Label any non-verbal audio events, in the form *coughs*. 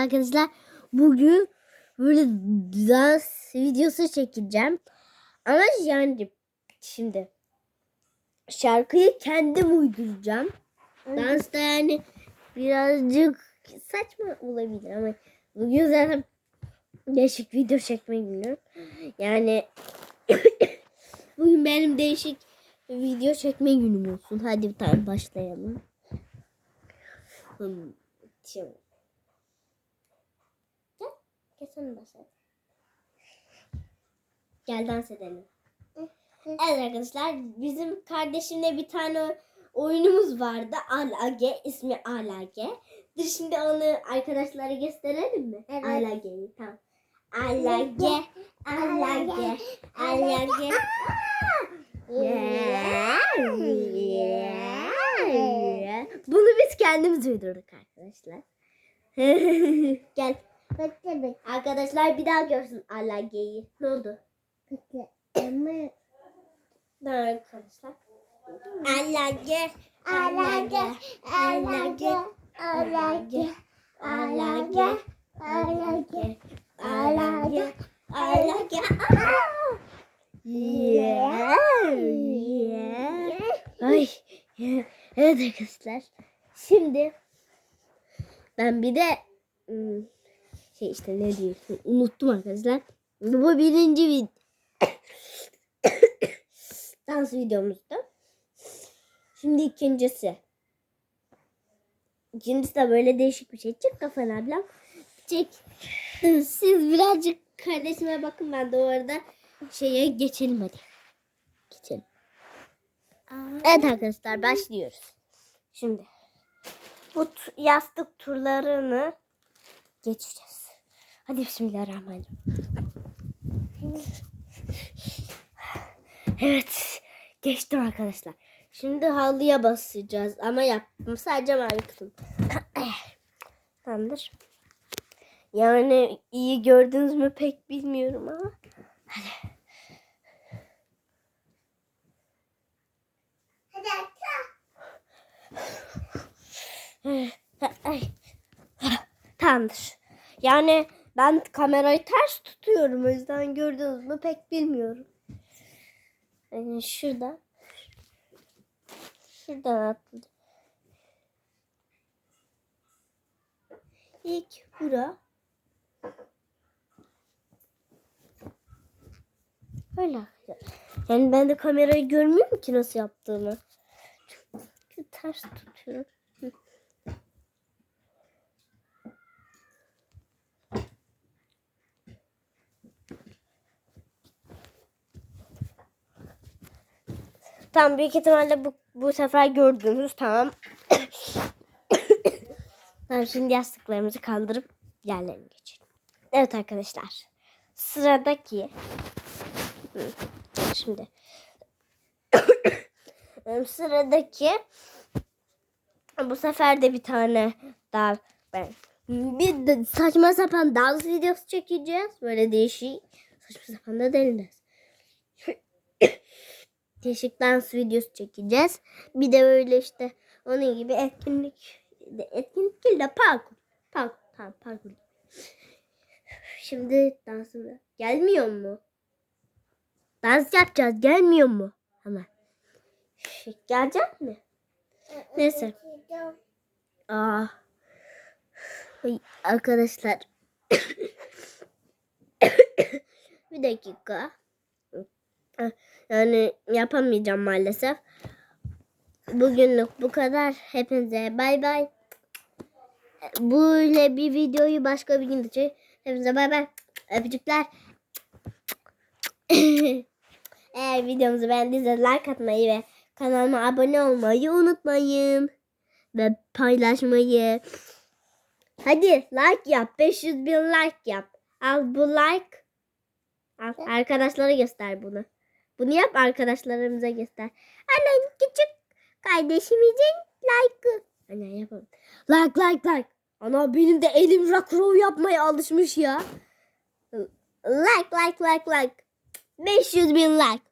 arkadaşlar. Bugün böyle dans videosu çekeceğim. Ama yani şimdi şarkıyı kendim uyduracağım. Dans da yani birazcık saçma olabilir ama bugün zaten değişik video çekme günü. Yani *coughs* bugün benim değişik video çekme günüm olsun. Hadi bir tane başlayalım. Hmm, Şimdi. Sen başla. Gel dans edelim. Evet arkadaşlar bizim kardeşimle bir tane oyunumuz vardı. Alage ismi Alage. Dur şimdi onu arkadaşlara gösterelim mi? Evet. Alage'yi tamam. Alage, Alage, Alage. Bunu biz kendimiz uydurduk arkadaşlar. *laughs* Gel. Bekle bekle. Arkadaşlar bir daha görsün Alage'yi. Ne oldu? bekle. Ama Ne arkadaşlar? Alage, Alage, alage, alage, alage, alage, alage, alage. Yeah, yeah. Ay. Evet arkadaşlar. Şimdi ben bir de ım, şey işte ne diyorsun unuttum arkadaşlar. Bu birinci vid *coughs* dans videomuzdu. Şimdi ikincisi. İkincisi de böyle değişik bir şey. Çık kafana ablam. Çek. Siz birazcık kardeşime bakın ben de o arada şeye geçelim hadi. Geçelim. Evet arkadaşlar başlıyoruz. Şimdi bu yastık turlarını geçeceğiz. Hadi bismillahirrahmanirrahim. Evet geçtim arkadaşlar. Şimdi halıya basacağız ama yaptım sadece mavi kısım. *coughs* Tamamdır. Yani iyi gördünüz mü pek bilmiyorum ama. hadi. *coughs* Tamamdır. Yani ben kamerayı ters tutuyorum. O yüzden gördünüz mü pek bilmiyorum. Yani şurada. Şuradan atladım. İlk bura. Öyle. Yani ben de kamerayı görmüyorum ki nasıl yaptığımı. Çünkü ters tutuyorum. Tamam büyük ihtimalle bu, bu sefer gördünüz tamam. *coughs* tamam şimdi yastıklarımızı kaldırıp yerlerine geçelim. Evet arkadaşlar. Sıradaki şimdi *coughs* sıradaki bu sefer de bir tane daha ben bir de saçma sapan dans videosu çekeceğiz. Böyle değişik saçma sapan da deniriz. Değişik dans videosu çekeceğiz. Bir de böyle işte onun gibi etkinlik etkinlik değil de parkur. Parkur tamam parkur. Şimdi dansımda gelmiyor mu? Dans yapacağız gelmiyor mu? Hemen. Gelecek mi? Neyse. Aa. Ay, arkadaşlar. *coughs* bir dakika. Yani yapamayacağım maalesef. Bugünlük bu kadar. Hepinize bay bay. Böyle bir videoyu başka bir gün için. Hepinize bay bay. Öpücükler. *laughs* Eğer videomuzu beğendiyseniz like atmayı ve kanalıma abone olmayı unutmayın. Ve paylaşmayı. Hadi like yap. 500 bin like yap. Al bu like. Al, arkadaşlara göster bunu. Bunu yap arkadaşlarımıza göster. Annem küçük kardeşimizin like'ı. Anne yapalım. Like like like. Ana benim de elim rock roll yapmaya alışmış ya. Like like like like. 500 bin like.